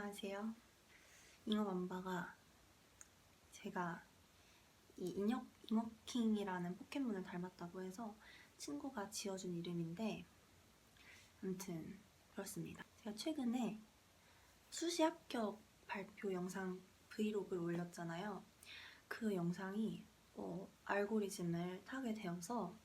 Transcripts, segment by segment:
안녕하세요. 잉어맘바가 제가 이 인혁, 잉어킹이라는 포켓몬을 닮았다고 해서 친구가 지어준 이름인데 아무튼 그렇습니다. 제가 최근에 수시 합격 발표 영상 브이로그를 올렸잖아요. 그 영상이 어, 알고리즘을 타게 되어서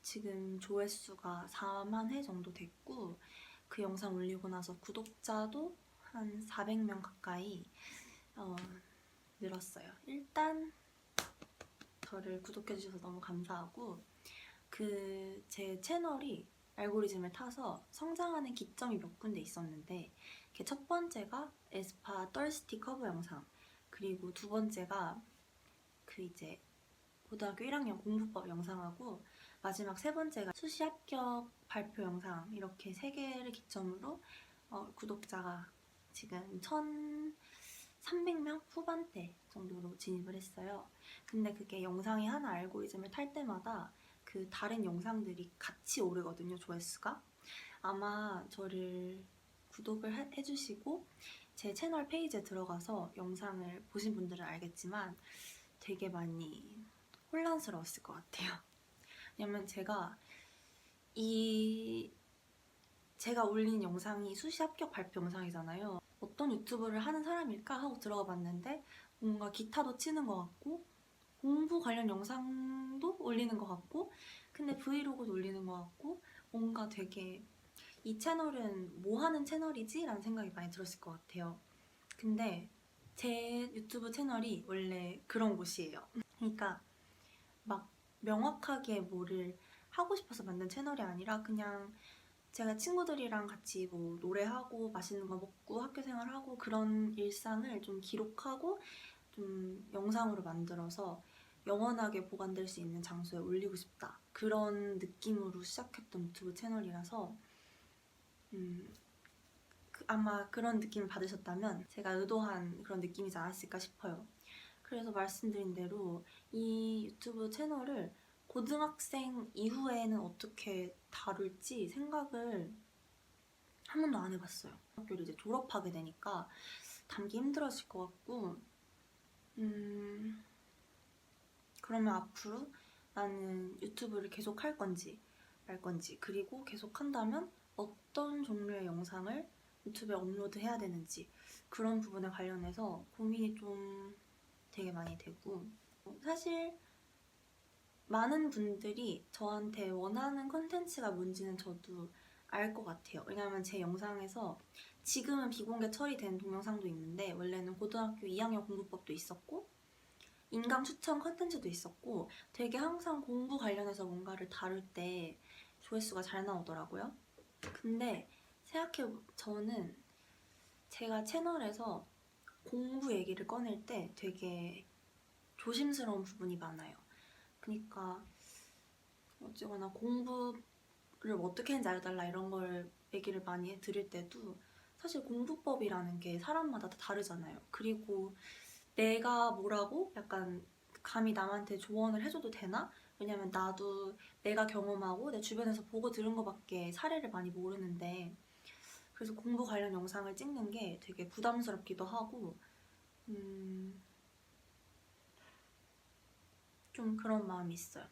지금 조회수가 4만 회 정도 됐고 그 영상 올리고 나서 구독자도 한 400명 가까이 어, 늘었어요. 일단 저를 구독해주셔서 너무 감사하고 그 제 채널이 알고리즘을 타서 성장하는 기점이 몇 군데 있었는데 그게 첫 번째가 에스파 떨스티 커버 영상 그리고 두 번째가 그 이제 고등학교 1학년 공부법 영상하고 마지막 세 번째가 수시 합격 발표 영상 이렇게 세 개를 기점으로 어, 구독자가 지금 1,300명 후반대 정도로 진입을 했어요. 근데 그게 영상이 하나 알고리즘을 탈 때마다 그 다른 영상들이 같이 오르거든요, 조회수가. 아마 저를 구독을 해- 해주시고 제 채널 페이지에 들어가서 영상을 보신 분들은 알겠지만 되게 많이 혼란스러웠을 것 같아요. 왜냐면 제가 이 제가 올린 영상이 수시 합격 발표 영상이잖아요. 어떤 유튜브를 하는 사람일까 하고 들어가 봤는데 뭔가 기타도 치는 것 같고 공부 관련 영상도 올리는 것 같고 근데 브이로그도 올리는 것 같고 뭔가 되게 이 채널은 뭐 하는 채널이지? 라는 생각이 많이 들었을 것 같아요. 근데 제 유튜브 채널이 원래 그런 곳이에요. 그러니까 막 명확하게 뭐를 하고 싶어서 만든 채널이 아니라 그냥 제가 친구들이랑 같이 뭐 노래하고 맛있는 거 먹고 학교 생활하고 그런 일상을 좀 기록하고 좀 영상으로 만들어서 영원하게 보관될 수 있는 장소에 올리고 싶다 그런 느낌으로 시작했던 유튜브 채널이라서 음, 그- 아마 그런 느낌을 받으셨다면 제가 의도한 그런 느낌이지 않았을까 싶어요. 그래서 말씀드린 대로 이 유튜브 채널을 고등학생 이후에는 어떻게 다룰지 생각을 한 번도 안 해봤어요. 학교를 이제 졸업하게 되니까 담기 힘들어질 것 같고, 음, 그러면 앞으로 나는 유튜브를 계속 할 건지 말 건지, 그리고 계속 한다면 어떤 종류의 영상을 유튜브에 업로드 해야 되는지 그런 부분에 관련해서 고민이 좀 되게 많이 되고, 사실 많은 분들이 저한테 원하는 컨텐츠가 뭔지는 저도 알 것 같아요. 왜냐하면 제 영상에서 지금은 비공개 처리된 동영상도 있는데 원래는 고등학교 2학년 공부법도 있었고 인강 추천 컨텐츠도 있었고 되게 항상 공부 관련해서 뭔가를 다룰 때 조회수가 잘 나오더라고요. 근데 생각해 저는 제가 채널에서 공부 얘기를 꺼낼 때 되게 조심스러운 부분이 많아요. 그러니까 어쨌거나 공부를 어떻게 했는지 알려달라 이런 걸 얘기를 많이 드릴 때도 사실 공부법이라는 게 사람마다 다 다르잖아요. 그리고 내가 뭐라고 약간 감히 남한테 조언을 해줘도 되나? 왜냐면 나도 내가 경험하고 내 주변에서 보고 들은 거밖에 사례를 많이 모르는데 그래서 공부 관련 영상을 찍는 게 되게 부담스럽기도 하고 음, 좀 그런 마음이 있어요.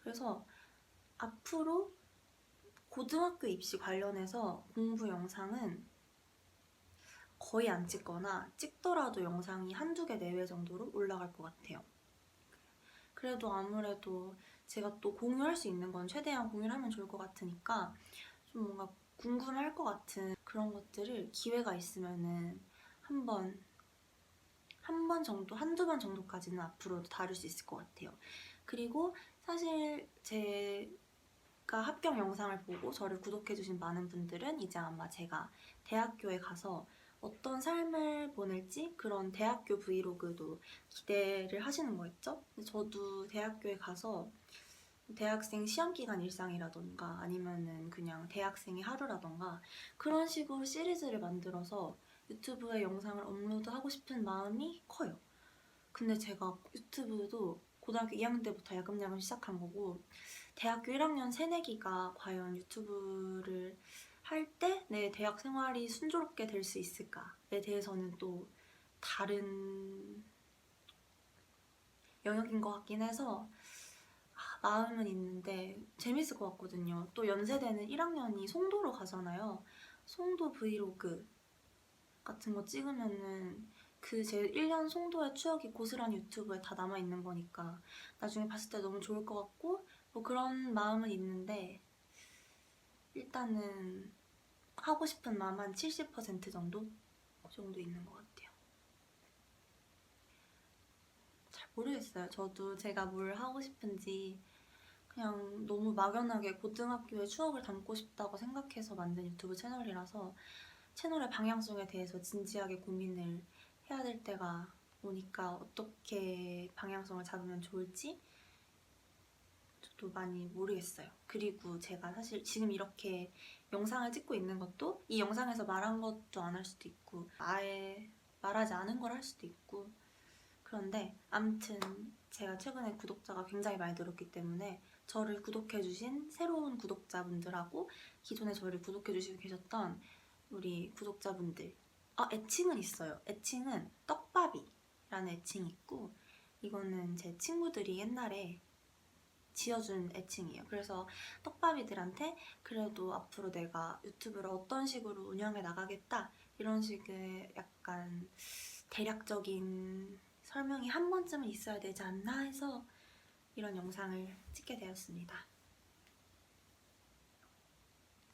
그래서 앞으로 고등학교 입시 관련해서 공부 영상은 거의 안 찍거나 찍더라도 영상이 한두 개 내외 정도로 올라갈 것 같아요. 그래도 아무래도 제가 또 공유할 수 있는 건 최대한 공유를 하면 좋을 것 같으니까 좀 뭔가 궁금할 것 같은 그런 것들을 기회가 있으면은 한번 한 번 정도, 한두 번 정도까지는 앞으로도 다룰 수 있을 것 같아요. 그리고 사실 제가 합격 영상을 보고 저를 구독해주신 많은 분들은 이제 아마 제가 대학교에 가서 어떤 삶을 보낼지 그런 대학교 브이로그도 기대를 하시는? 근데 저도 대학교에 가서 대학생 시험기간 일상이라던가 아니면은 그냥 대학생의 하루라던가 그런 식으로 시리즈를 만들어서 유튜브에 영상을 업로드하고 싶은 마음이 커요. 근데 제가 유튜브도 고등학교 2학년 때부터 야금야금 시작한 거고 대학교 1학년 새내기가 과연 유튜브를 할 때 내 대학 생활이 순조롭게 될 수 있을까에 대해서는 또 다른 영역인 것 같긴 해서 아, 마음은 있는데 재밌을 것 같거든요. 또 연세대는 1학년이 송도로 가잖아요. 송도 브이로그 같은 거 찍으면은 그 제 1년 송도의 추억이 고스란히 유튜브에 다 남아 있는 거니까 나중에 봤을 때 너무 좋을 것 같고 뭐 그런 마음은 있는데 일단은 하고 싶은 마음 한 70% 정도 그 정도 있는 것 같아요. 잘 모르겠어요. 저도 제가 뭘 하고 싶은지 그냥 너무 막연하게 고등학교의 추억을 담고 싶다고 생각해서 만든 유튜브 채널이라서 채널의 방향성에 대해서 진지하게 고민을 해야 될 때가 오니까 어떻게 방향성을 잡으면 좋을지 저도 많이 모르겠어요. 그리고 제가 사실 지금 이렇게 영상을 찍고 있는 것도 이 영상에서 말한 것도 안 할 수도 있고 아예 말하지 않은 걸 할 수도 있고 그런데 아무튼 제가 최근에 구독자가 굉장히 많이 늘었기 때문에 저를 구독해주신 새로운 구독자분들하고 기존에 저를 구독해주시고 계셨던 우리 구독자분들 아 애칭은 있어요 애칭은 떡밥이라는 애칭이 있고 이거는 제 친구들이 옛날에 지어준 애칭이에요 그래서 떡밥이들한테 그래도 앞으로 내가 유튜브를 어떤 식으로 운영해 나가겠다 이런 식의 약간 대략적인 설명이 한 번쯤은 있어야 되지 않나 해서 이런 영상을 찍게 되었습니다.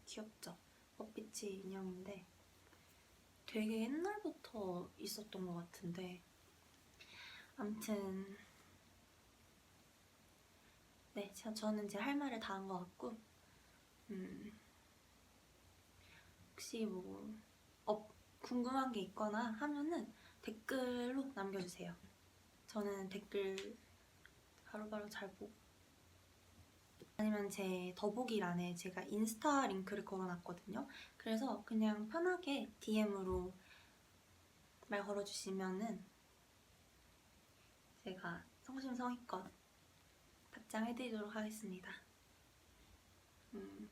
귀엽죠? 벚빛이 인형인데 되게 옛날부터 있었던 것 같은데 암튼 네, 저- 저는 제할 말을 다 한 것 같고 음, 혹시 뭐 어, 궁금한 게 있거나 하면은 댓글로 남겨주세요. 저는 댓글 바로바로 잘 보고 아니면 제 더보기란에 제가 인스타 링크를 걸어놨거든요. 그래서 그냥 편하게 DM으로 말 걸어주시면은 제가 성심성의껏 답장해드리도록 하겠습니다. 음,